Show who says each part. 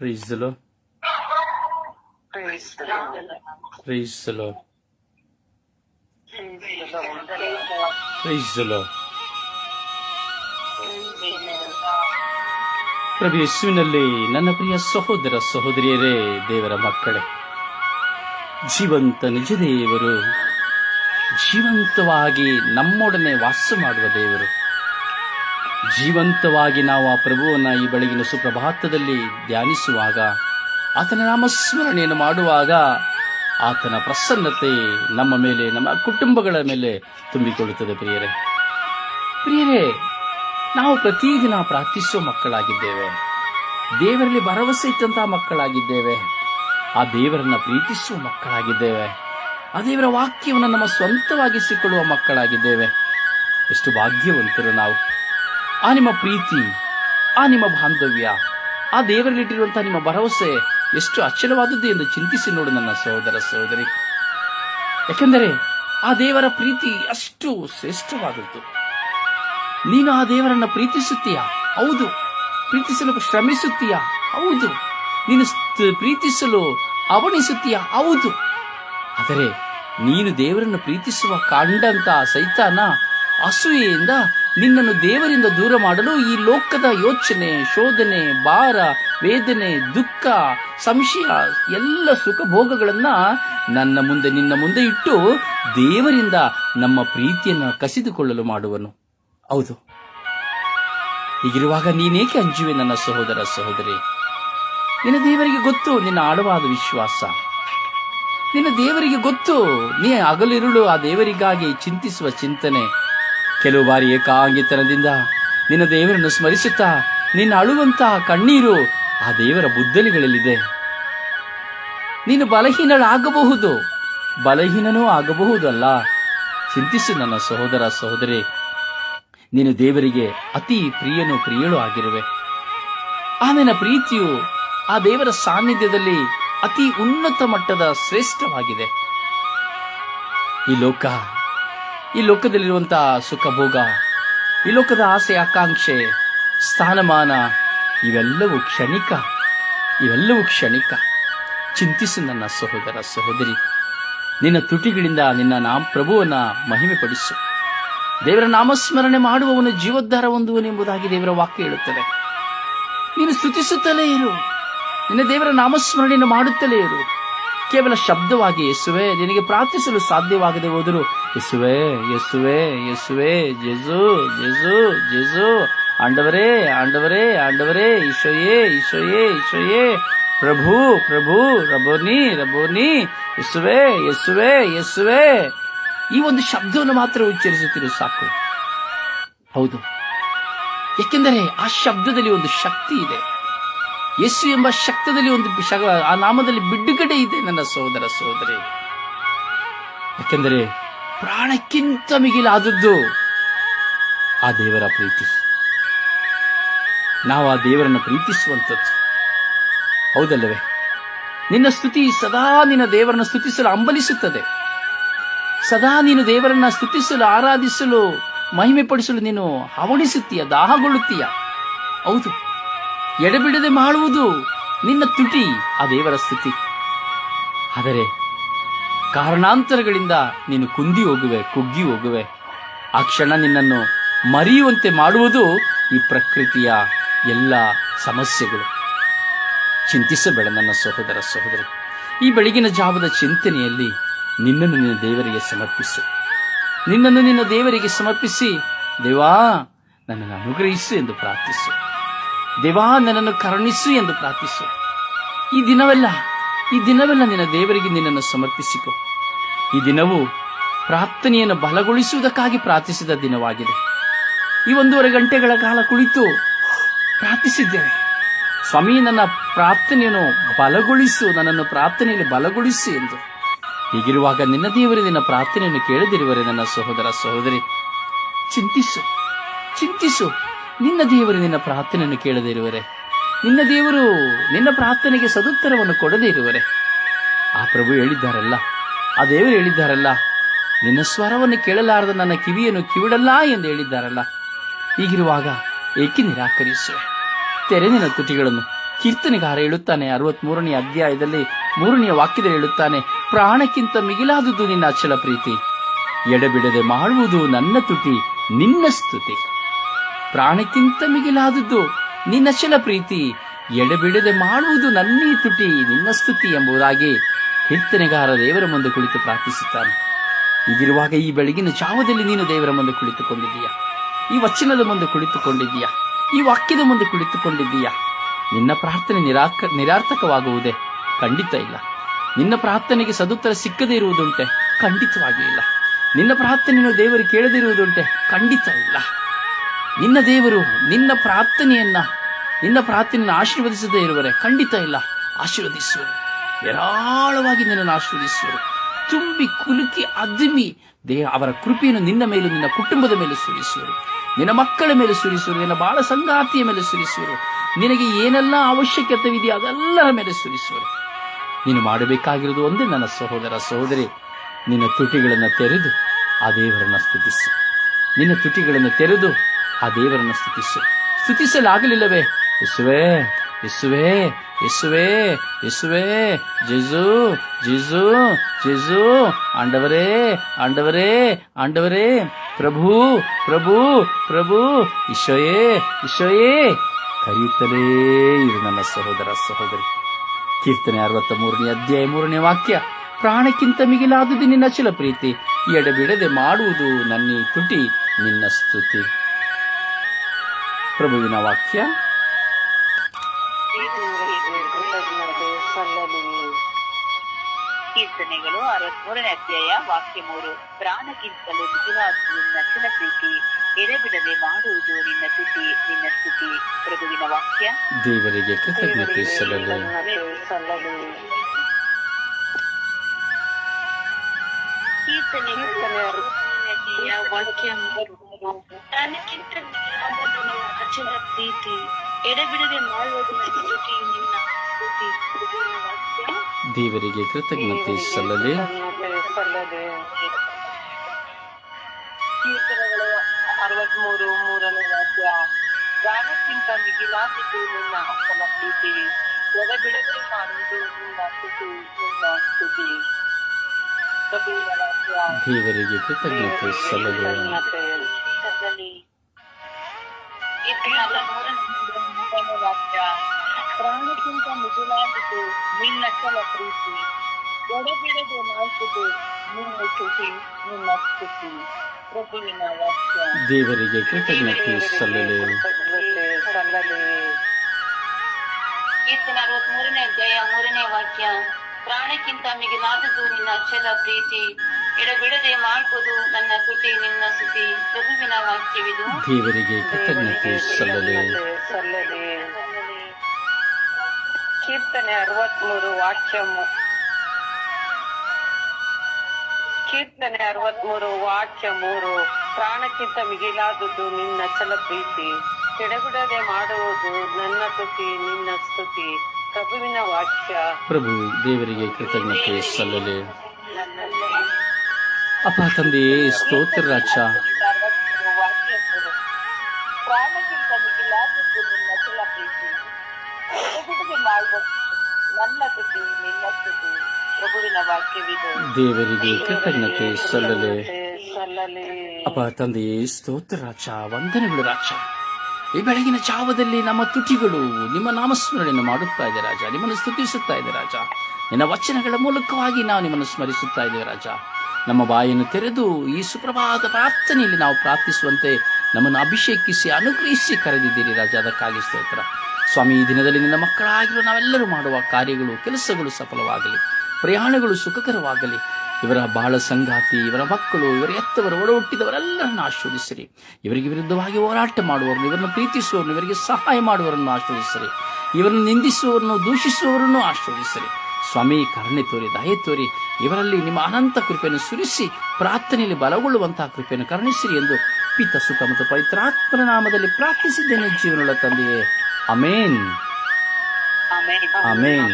Speaker 1: Praise the Lord.
Speaker 2: Praise the Lord.
Speaker 1: Praise the ನನ್ನ ಪ್ರಿಯ ಸಹೋದರ ಸಹೋದರಿಯರೇ ದೇವರ ಮಕ್ಕಳೇ ಜೀವಂತ ನಿಜ ದೇವರು ಜೀವಂತವಾಗಿ ನಮ್ಮೊಡನೆ ವಾಸ ಮಾಡುವ ದೇವರು. ಜೀವಂತವಾಗಿ ನಾವು ಆ ಪ್ರಭುವನ್ನ ಈ ಬೆಳಗಿನ ಸುಪ್ರಭಾತದಲ್ಲಿ ಧ್ಯಾನಿಸುವಾಗ, ಆತನ ನಾಮಸ್ಮರಣೆಯನ್ನು ಮಾಡುವಾಗ ಆತನ ಪ್ರಸನ್ನತೆ ನಮ್ಮ ಮೇಲೆ, ನಮ್ಮ ಕುಟುಂಬಗಳ ಮೇಲೆ ತುಂಬಿಕೊಳ್ಳುತ್ತದೆ ಪ್ರಿಯರೇ. ಪ್ರಿಯರೇ, ನಾವು ಪ್ರತಿದಿನ ಪ್ರಾರ್ಥಿಸುವ ಮಕ್ಕಳಾಗಿದ್ದೇವೆ. ದೇವರಲ್ಲಿ ಭರವಸೆ ಇಟ್ಟಂತಹ ಮಕ್ಕಳಾಗಿದ್ದೇವೆ. ಆ ದೇವರನ್ನ ಪ್ರೀತಿಸುವ ಮಕ್ಕಳಾಗಿದ್ದೇವೆ. ಆ ದೇವರ ವಾಕ್ಯವನ್ನು ನಮ್ಮ ಸ್ವಂತವಾಗಿಸಿಕೊಳ್ಳುವ ಮಕ್ಕಳಾಗಿದ್ದೇವೆ. ಎಷ್ಟು ಭಾಗ್ಯವಂತರು ನಾವು. ಆ ನಿಮ್ಮ ಪ್ರೀತಿ, ಆ ನಿಮ್ಮ ಬಾಂಧವ್ಯ, ಆ ದೇವರಲ್ಲಿಟ್ಟಿರುವಂತಹ ನಿಮ್ಮ ಭರವಸೆ ಎಷ್ಟು ಅಚಲವಾದದ್ದು ಎಂದು ಚಿಂತಿಸಿ ನೋಡು ನನ್ನ ಸಹೋದರ ಸಹೋದರಿ. ಯಾಕೆಂದರೆ ಆ ದೇವರ ಪ್ರೀತಿ ಅಷ್ಟು ಶ್ರೇಷ್ಠವಾದದ್ದು. ನೀನು ಆ ದೇವರನ್ನ ಪ್ರೀತಿಸುತ್ತೀಯ? ಹೌದು. ಪ್ರೀತಿಸಲು ಶ್ರಮಿಸುತ್ತೀಯ? ಹೌದು. ನೀನು ಪ್ರೀತಿಸಲು ಅವಣಿಸುತ್ತೀಯ? ಹೌದು. ಆದರೆ ನೀನು ದೇವರನ್ನು ಪ್ರೀತಿಸುವ ಕಂಡಂತ ಸೈತಾನ ಅಸೂಯೆಯಿಂದ ನಿನ್ನನ್ನು ದೇವರಿಂದ ದೂರ ಮಾಡಲು ಈ ಲೋಕದ ಯೋಚನೆ, ಶೋಧನೆ, ಭಾರ, ವೇದನೆ, ದುಃಖ, ಸಂಶಯ, ಎಲ್ಲ ಸುಖ ಭೋಗಗಳನ್ನ ನನ್ನ ಮುಂದೆ, ನಿನ್ನ ಮುಂದೆ ಇಟ್ಟು ದೇವರಿಂದ ನಮ್ಮ ಪ್ರೀತಿಯನ್ನು ಕಸಿದುಕೊಳ್ಳಲು ಮಾಡುವನು. ಹೌದು. ಹೀಗಿರುವಾಗ ನೀನೇಕೆ ಅಂಜುವೆ ನನ್ನ ಸಹೋದರ ಸಹೋದರಿ? ನಿನ್ನ ದೇವರಿಗೆ ಗೊತ್ತು ನಿನ್ನ ಆಳವಾದ ವಿಶ್ವಾಸ. ನಿನ್ನ ದೇವರಿಗೆ ಗೊತ್ತು ನೀ ಹಗಲಿರುಳು ಆ ದೇವರಿಗಾಗಿ ಚಿಂತಿಸುವ ಚಿಂತನೆ. ಕೆಲವು ಬಾರಿ ಏಕಾಂಗಿತನದಿಂದ ನಿನ್ನ ದೇವರನ್ನು ಸ್ಮರಿಸುತ್ತಾ ನಿನ್ನ ಅಳುವಂತಹ ಕಣ್ಣೀರು ಆ ದೇವರ ಬುದ್ದಲಿಗಳಲ್ಲಿದೆ. ನೀನು ಬಲಹೀನಳಾಗಬಹುದು. ಬಲಹೀನನೂ ಆಗಬಹುದಲ್ಲ. ಚಿಂತಿಸು ನನ್ನ ಸಹೋದರ ಸಹೋದರಿ. ನೀನು ದೇವರಿಗೆ ಅತಿ ಪ್ರಿಯನು ಪ್ರಿಯಳು ಆಗಿರುವೆ. ಆ ನನ್ನ ಪ್ರೀತಿಯು ಆ ದೇವರ ಸಾನ್ನಿಧ್ಯದಲ್ಲಿ ಅತಿ ಉನ್ನತ ಮಟ್ಟದ ಶ್ರೇಷ್ಠವಾಗಿದೆ. ಈ ಲೋಕ ಈ ಲೋಕದಲ್ಲಿರುವಂತಹ ಸುಖ ಭೋಗ ಈ ಲೋಕದ ಆಸೆ, ಆಕಾಂಕ್ಷೆ, ಸ್ಥಾನಮಾನ, ಇವೆಲ್ಲವೂ ಕ್ಷಣಿಕ ಇವೆಲ್ಲವೂ ಕ್ಷಣಿಕ. ಚಿಂತಿಸು ನನ್ನ ಸಹೋದರ ಸಹೋದರಿ, ನಿನ್ನ ತುಟಿಗಳಿಂದ ನಿನ್ನ ನಾಮ ಪ್ರಭುವನ್ನ ಮಹಿಮೆ ಪಡಿಸು ದೇವರ ನಾಮಸ್ಮರಣೆ ಮಾಡುವವನು ಜೀವೋದ್ಧಾರ ಹೊಂದುವನೆಂಬುದಾಗಿ ದೇವರ ವಾಕ್ಯ ಹೇಳುತ್ತದೆ. ನೀನು ಸ್ತುತಿಸುತ್ತಲೇ ಇರು. ನಿನ್ನ ದೇವರ ನಾಮಸ್ಮರಣೆಯನ್ನು ಮಾಡುತ್ತಲೇ ಇರು. ಕೇವಲ ಶಬ್ದವಾಗಿ, ಯೇಸುವೆ, ನಿನಗೆ ಪ್ರಾರ್ಥಿಸಲು ಸಾಧ್ಯವಾಗದೆ ಹೋದರೂ, ಯೇಸುವೆ ಯೇಸುವೆ ಯೇಸುವೆ ಜೆಜು ಜೆಜು ಜೆಜು ಆಂಡವರೇ ಆಂಡವರೇ ಆಂಡವರೇ, ಈಶೋಯೇ ಈಶೋಯೇ ಈಶೋಯೇ, ಪ್ರಭು ಪ್ರಭು ರಬೋನಿ ರಬೋನಿ ಯೇಸುವೆ ಯೇಸುವೆ ಯೇಸುವೆ. ಈ ಒಂದು ಶಬ್ದವನ್ನು ಮಾತ್ರ ಉಚ್ಚರಿಸುತ್ತಿರು ಸಾಕು. ಹೌದು. ಏಕೆಂದರೆ ಆ ಶಬ್ದದಲ್ಲಿ ಒಂದು ಶಕ್ತಿ ಇದೆ. ಯೇಸು ಎಂಬ ಶಕ್ತದಲ್ಲಿ ಒಂದು ಆ ನಾಮದಲ್ಲಿ ಬಿಡುಗಡೆ ಇದೆ ನನ್ನ ಸಹೋದರ ಸಹೋದರಿ. ಯಾಕೆಂದರೆ ಪ್ರಾಣಕ್ಕಿಂತ ಮಿಗಿಲಾದದ್ದು ಆ ದೇವರ ಪ್ರೀತಿ. ನಾವು ಆ ದೇವರನ್ನು ಪ್ರೀತಿಸುವಂಥದ್ದು. ಹೌದಲ್ಲವೇ? ನಿನ್ನ ಸ್ತುತಿ ಸದಾ ನಿನ್ನ ದೇವರನ್ನು ಸ್ತುತಿಸಲು ಅಂಬಲಿಸುತ್ತದೆ ಸದಾ ನೀನು ದೇವರನ್ನ ಸ್ತುತಿಸಲು, ಆರಾಧಿಸಲು ಮಹಿಮೆ ಪಡಿಸಲು ನೀನು ಹವಣಿಸುತ್ತೀಯ, ದಾಹಗೊಳ್ಳುತ್ತೀಯ. ಹೌದು. ಎಡೆಬಿಡದೆ ಮಾಡುವುದು ನಿನ್ನ ತುಟಿ, ಆ ದೇವರ ಸ್ಥಿತಿ. ಆದರೆ ಕಾರಣಾಂತರಗಳಿಂದ ನೀನು ಕುಂದಿ ಹೋಗುವೆ, ಕುಗ್ಗಿ ಹೋಗುವೆ. ಆ ಕ್ಷಣ ನಿನ್ನನ್ನು ಮರೆಯುವಂತೆ ಮಾಡುವುದು ಈ ಪ್ರಕೃತಿಯ ಎಲ್ಲ ಸಮಸ್ಯೆಗಳು. ಚಿಂತಿಸಬೇಡ ನನ್ನ ಸಹೋದರ ಸಹೋದರಿ. ಈ ಬೆಳಗಿನ ಜಾವದ ಚಿಂತನೆಯಲ್ಲಿ ನಿನ್ನನ್ನು ನಿನ್ನ ದೇವರಿಗೆ ಸಮರ್ಪಿಸು. ನಿನ್ನನ್ನು ನಿನ್ನ ದೇವರಿಗೆ ಸಮರ್ಪಿಸಿ, ದೇವಾ, ನನ್ನನ್ನು ಅನುಗ್ರಹಿಸು ಎಂದು ಪ್ರಾರ್ಥಿಸು. ದೇವಾ, ನನ್ನನ್ನು ಕರುಣಿಸು ಎಂದು ಪ್ರಾರ್ಥಿಸು. ಈ ದಿನವೆಲ್ಲ ಈ ದಿನವೆಲ್ಲ ನಿನ್ನ ದೇವರಿಗೆ ನಿನ್ನನ್ನು ಸಮರ್ಪಿಸಿಕೊ. ಈ ದಿನವು ಪ್ರಾರ್ಥನೆಯನ್ನು ಬಲಗೊಳಿಸುವುದಕ್ಕಾಗಿ ಪ್ರಾರ್ಥಿಸಿದ ದಿನವಾಗಿದೆ. ಈ ಒಂದೂವರೆ ಗಂಟೆಗಳ ಕಾಲ ಕುಳಿತು ಪ್ರಾರ್ಥಿಸಿದ್ದೇವೆ ಸ್ವಾಮಿ, ನನ್ನ ಪ್ರಾರ್ಥನೆಯನ್ನು ಬಲಗೊಳಿಸು, ನನ್ನನ್ನು ಪ್ರಾರ್ಥನೆಯಲ್ಲಿ ಬಲಗೊಳಿಸು ಎಂದು. ಹೀಗಿರುವಾಗ ನಿನ್ನ ದೇವರೇ ನಿನ್ನ ಪ್ರಾರ್ಥನೆಯನ್ನು ಕೇಳದಿರುವರೆ ನನ್ನ ಸಹೋದರ ಸಹೋದರಿ, ಚಿಂತಿಸು ಚಿಂತಿಸು. ನಿನ್ನ ದೇವರು ನಿನ್ನ ಪ್ರಾರ್ಥನೆಯನ್ನು ಕೇಳದೇ ಇರುವರೆ ನಿನ್ನ ದೇವರು ನಿನ್ನ ಪ್ರಾರ್ಥನೆಗೆ ಸದುತ್ತರವನ್ನು ಕೊಡದೇ ಇರುವರೆ ಆ ಪ್ರಭು ಹೇಳಿದ್ದಾರಲ್ಲ, ಆ ದೇವರು ಹೇಳಿದ್ದಾರಲ್ಲ, ನಿನ್ನ ಸ್ವರವನ್ನು ಕೇಳಲಾರದ ನನ್ನ ಕಿವಿಯನ್ನು ಕಿವಿಡಲ್ಲ ಎಂದು ಹೇಳಿದ್ದಾರಲ್ಲ. ಹೀಗಿರುವಾಗ ಏಕೆ ನಿರಾಕರಿಸುವೆ? ತೆರೆ ನಿನ್ನ ತುಟಿಗಳನ್ನು ಕೀರ್ತನೆಗಾರ ಹೇಳುತ್ತಾನೆ ಅರವತ್ ಮೂರನೇ ಅಧ್ಯಾಯದಲ್ಲಿ ಮೂರನೆಯ ವಾಕ್ಯದಲ್ಲಿ ಹೇಳುತ್ತಾನೆ, ಪ್ರಾಣಕ್ಕಿಂತ ಮಿಗಿಲಾದುದು ನಿನ್ನ ಅಚಲ ಪ್ರೀತಿ. ಎಡೆಬಿಡದೆ ಮಾಡುವುದು ನನ್ನ ತುಟಿ, ನಿನ್ನ ಸ್ತುತಿ. ಪ್ರಾಣಕ್ಕಿಂತ ಮಿಗಿಲಾದದ್ದು ನಿನ್ನ ಶಿಲ ಪ್ರೀತಿ. ಎಡೆಬಿಡದೆ ಮಾಡುವುದು ನನ್ನೇ ತುಟಿ, ನಿನ್ನ ಸ್ತುತಿ ಎಂಬುದಾಗಿ ಕೀರ್ತನೆಗಾರ ದೇವರ ಮುಂದೆ ಕುಳಿತು ಪ್ರಾರ್ಥಿಸುತ್ತಾನೆ. ಹೀಗಿರುವಾಗ ಈ ಬೆಳಗಿನ ಜಾವದಲ್ಲಿ ನೀನು ದೇವರ ಮುಂದೆ ಕುಳಿತುಕೊಂಡಿದ್ದೀಯಾ? ಈ ವಚನದ ಮುಂದೆ ಕುಳಿತುಕೊಂಡಿದ್ದೀಯಾ? ಈ ವಾಕ್ಯದ ಮುಂದೆ ಕುಳಿತುಕೊಂಡಿದ್ದೀಯಾ? ನಿನ್ನ ಪ್ರಾರ್ಥನೆ ನಿರಾಕ, ನಿರಾರ್ಥಕವಾಗುವುದೇ? ಖಂಡಿತ ಇಲ್ಲ. ನಿನ್ನ ಪ್ರಾರ್ಥನೆಗೆ ಸದುತ್ತರ ಸಿಕ್ಕದೇ ಇರುವುದುಂಟೆ? ಖಂಡಿತವಾಗಿಯೂ ಇಲ್ಲ. ನಿನ್ನ ಪ್ರಾರ್ಥನೆಯನ್ನು ದೇವರು ಕೇಳದಿರುವುದುಂಟೆ ಖಂಡಿತ ಇಲ್ಲ. ನಿನ್ನ ದೇವರು ನಿನ್ನ ಪ್ರಾರ್ಥನೆಯನ್ನ, ನಿನ್ನ ಪ್ರಾರ್ಥನೆಯನ್ನು ಆಶೀರ್ವದಿಸದೇ ಇರುವರೆ ಖಂಡಿತ ಇಲ್ಲ, ಆಶೀರ್ವದಿಸುವರು. ಹೇರಾಳವಾಗಿ ನಿನ್ನನ್ನು ಆಶೀರ್ವದಿಸುವರು. ತುಂಬಿ ಕುಲುಕಿ ಅದುಮಿ ದೇಹ ಅವರ ಕೃಪೆಯನ್ನು ನಿನ್ನ ಮೇಲೂ ನಿನ್ನ ಕುಟುಂಬದ ಮೇಲೆ ಸುರಿಸುವರು. ನಿನ್ನ ಮಕ್ಕಳ ಮೇಲೆ ಸುರಿಸುವರು, ನಿನ್ನ ಬಾಳ ಸಂಗಾತಿಯ ಮೇಲೆ ಸುರಿಸುವರು. ನಿನಗೆ ಏನೆಲ್ಲ ಅವಶ್ಯಕತೆವಿದೆಯೋ ಅದೆಲ್ಲರ ಮೇಲೆ ಸುರಿಸುವರು. ನೀನು ಮಾಡಬೇಕಾಗಿರುವುದು ಒಂದೇ, ನನ್ನ ಸಹೋದರ ಸಹೋದರಿ, ನಿನ್ನ ತುಟಿಗಳನ್ನು ತೆರೆದು ಆ ದೇವರನ್ನು ಸ್ತುತಿಸು. ನಿನ್ನ ತುಟಿಗಳನ್ನು ತೆರೆದು ಆ ದೇವರನ್ನು ಸ್ತುತಿಸು. ಸ್ತುತಿಸಲಾಗಲಿಲ್ಲವೇ? ಯೇಸುವೇ ಯೇಸುವೇ ಯೇಸುವೇ ಯೇಸುವೇ ಜಿಜು ಜಿಜು ಜಿಜು ಆಂಡವರೇ ಆಂಡವರೇ ಆಂಡವರೇ, ಪ್ರಭು ಪ್ರಭು ಪ್ರಭು ಈಶೋಯೇ ಈಶೋಯೇ ಕರೆಯುತ್ತಲೇ ಇದು ನನ್ನ ಸಹೋದರ ಸಹೋದರಿ. ಕೀರ್ತನೆ ಅರವತ್ತ ಮೂರನೇ ಅಧ್ಯಾಯ ಮೂರನೇ ವಾಕ್ಯ. ಪ್ರಾಣಕ್ಕಿಂತ ಮಿಗಿಲಾದುದು ನಿನ್ನ ಅಚಲ ಪ್ರೀತಿ ಎಡಬಿಡದೆ ಮಾಡುವುದು ನನ್ನ ತುಟಿ. ನಿನ್ನ ಸ್ತುತಿ. ಪ್ರಭುವಿನ ವಾಕ್ಯ.
Speaker 3: ಕೀರ್ತನೆಗಳು ಅರವತ್ಮೂರನೇ ಅಧ್ಯಾಯ ವಾಕ್ಯ ಮೂರು. ಪ್ರಾಣಕ್ಕಿಂತಲೂ ನಿಜವಾದ ಪ್ರೀತಿ ಎಡೆಬಿಡದೆ ಮಾಡುವುದು ನಿನ್ನ ತುಟಿ ನಿನ್ನ ಸ್ತುತಿ. ಪ್ರಭುವಿನ ವಾಕ್ಯ.
Speaker 1: ದೇವರಿಗೆ ಕೃತಜ್ಞತೆ ಸಲ್ಲಲು.
Speaker 2: ಕೀರ್ತನೆ
Speaker 3: ವಾಕ್ಯ ಮೂರು. ನಿನ್ನ ಅಚಲ ಪ್ರೀತಿ ಎಡೆಬಿಡದೆ ಮಾಡುವುದು ನಿನ್ನ
Speaker 1: ದೇವರಿಗೆ ಕೃತಜ್ಞತೆ ಸಲ್ಲಲಿ.
Speaker 3: ಕೀರ್ತನೆಗಳು ಅರವತ್ಮೂರು ಮೂರನೇ ವಾಕ್ಯ ಗಾನಕ್ಕಿಂತ ಮಿಗಿಲಾದದ್ದು ನಿನ್ನ ಅಪ್ಪನ ಪ್ರೀತಿ ಎಡೆಬಿಡದೆ ಮಾಡುವುದು ನಿನ್ನ ಸ್ತುತಿ ನಿನ್ನ ಸ್ತುತಿ.
Speaker 1: ದೇವರಿಗೆ ಕೃತಜ್ಞತೆ ಸಲ್ಲಲಿ.
Speaker 2: ಕೃತಜ್ಞತೆ
Speaker 3: ಕೀರ್ತನೆಯಲ್ಲಿ ಕೀರ್ತನೆ ಮೂರನೇ ವಾಕ್ಯ ಪ್ರಾಣಕ್ಕಿಂತ ಮಿಗಿಲಾದದ್ದು ನಿನ್ನ ಚಲ ಪ್ರೀತಿ ಎಡಬಿಡದೆ ಮಾಡುವುದು ನಿನ್ನ ಸ್ತುತಿ ನಿನ್ನ ಸ್ತುತಿ ಪ್ರಭುವಿನ ವಾಕ್ಯ
Speaker 1: ದೇವರಿಗೆ ಕೃತಜ್ಞತೆ ಸಲ್ಲಲಿ
Speaker 2: ಕೃತಜ್ಞತೆ ಸಲ್ಲಲಿ
Speaker 3: ಕೀರ್ತನ ಅರವತ್ಮೂರನೇ ಅಧ್ಯಾಯ ಮೂರನೇ ವಾಕ್ಯ ಪ್ರಾಣಕ್ಕಿಂತ ಮಿಗಿಲಾದದ್ದು ನಿನ್ನ ಅಚ್ಚಲ ಪ್ರೀತಿ ಎಡಬಿಡದೆ ಮಾಡುವುದು ನನ್ನ ಸುತಿ ನಿನ್ನ ಸುತಿ ಪ್ರಭುವಿನ ವಾಕ್ಯವಿದು.
Speaker 1: ದೇವರಿಗೆ ಕೃತಜ್ಞತೆ
Speaker 2: ಸಲ್ಲದೆ ಕೀರ್ತನೆ ಅರವತ್ಮೂರು ವಾಕ್ಯ ಮು- ಕೀರ್ತನೆ ಅರವತ್ಮೂರು ವಾಕ್ಯ ಮೂರು. ಪ್ರಾಣಕ್ಕಿಂತ ಮಿಗಿಲಾದುದು ನಿನ್ನ ಚಲ ಪ್ರೀತಿ. ಕೆಡಬಿಡದೆ ಮಾಡುವುದು ನನ್ನ ತುತಿ ನಿನ್ನ ಸ್ತುತಿ. ಪ್ರಭುವಿನ ವಾಕ್ಯ.
Speaker 1: ಪ್ರಭು ದೇವರಿಗೆ ಕೃತಜ್ಞತೆ ಸಲ್ಲಲಿ. ಅಪ್ಪ ತಂದೆಯೇ ಸ್ತೋತ್ರ ರಾಜ ದೇವರಿಗೆ ಕೃತಜ್ಞತೆ ಸಲ್ಲಲೆ. ಅಪ್ಪ ತಂದೆಯೇ ಸ್ತೋತ್ರ ರಾಜ ವಂದನೆಗಳು ರಾಜ ಈ ಬೆಳಗಿನ ಜಾವದಲ್ಲಿ ನಮ್ಮ ತುಟಿಗಳು ನಿಮ್ಮ ನಾಮಸ್ಮರಣೆಯನ್ನು ಮಾಡುತ್ತಾ ಇದೆ ರಾಜ. ನಿಮ್ಮನ್ನು ಸ್ತುತಿಸುತ್ತಾ ಇದೆ ರಾಜ. ನಿನ್ನ ವಚನಗಳ ಮೂಲಕವಾಗಿ ನಾವು ನಿಮ್ಮನ್ನು ಸ್ಮರಿಸುತ್ತಾ ಇದ್ದೇವೆ ರಾಜ. ನಮ್ಮ ಬಾಯನ್ನು ತೆರೆದು ಈ ಸುಪ್ರಭಾತ ಪ್ರಾರ್ಥನೆಯಲ್ಲಿ ನಾವು ಪ್ರಾರ್ಥಿಸುವಂತೆ ನಮ್ಮನ್ನು ಅಭಿಷೇಕಿಸಿ, ಅನುಗ್ರಹಿಸಿ ಕರೆದಿದ್ದೀರಿ ರಾಜ. ಅದಕ್ಕಾಗಿ ಸ್ತೋತ್ರ. ಸ್ವಾಮಿ, ಈ ದಿನದಲ್ಲಿ ನಿನ್ನ ಮಕ್ಕಳಾಗಿರುವ ನಾವೆಲ್ಲರೂ ಮಾಡುವ ಕಾರ್ಯಗಳು, ಕೆಲಸಗಳು ಸಫಲವಾಗಲಿ. ಪ್ರಯಾಣಗಳು ಸುಖಕರವಾಗಲಿ. ಇವರ ಬಾಳ ಸಂಗಾತಿ, ಇವರ ಮಕ್ಕಳು, ಇವರ ಎತ್ತವರು ಒಡ ಹುಟ್ಟಿದವರೆಲ್ಲರನ್ನು ಇವರಿಗೆ ವಿರುದ್ಧವಾಗಿ ಹೋರಾಟ ಮಾಡುವವರನ್ನು, ಇವರನ್ನು ಪ್ರೀತಿಸುವವರನ್ನು, ಇವರಿಗೆ ಸಹಾಯ ಮಾಡುವವರನ್ನು ಆಶೀರ್ವದಿಸಿರಿ. ಇವರನ್ನು ನಿಂದಿಸುವವರನ್ನು, ದೂಷಿಸುವವರನ್ನು ಆಶೀರ್ವದಿಸಿರಿ. ಸ್ವಾಮಿ ಕರುಣೆ ತೋರಿ ದಯೆ ತೋರಿ ಇವರಲ್ಲಿ ನಿಮ್ಮ ಅನಂತ ಕೃಪೆಯನ್ನು ಸುರಿಸಿ ಪ್ರಾರ್ಥನೆಯಲ್ಲಿ ಬಲಗೊಳ್ಳುವಂತಹ ಕೃಪೆಯನ್ನು ಕರುಣಿಸಿರಿ ಎಂದು ಪಿತ ಸುತ ಮತ್ತು ಪವಿತ್ರಾತ್ಮನ ನಾಮದಲ್ಲಿ ಪ್ರಾರ್ಥಿಸಿದ್ದೇನೆ ಜೀವನಗಳ ತಂದೆಯೇ. Amen
Speaker 2: amen
Speaker 3: amen.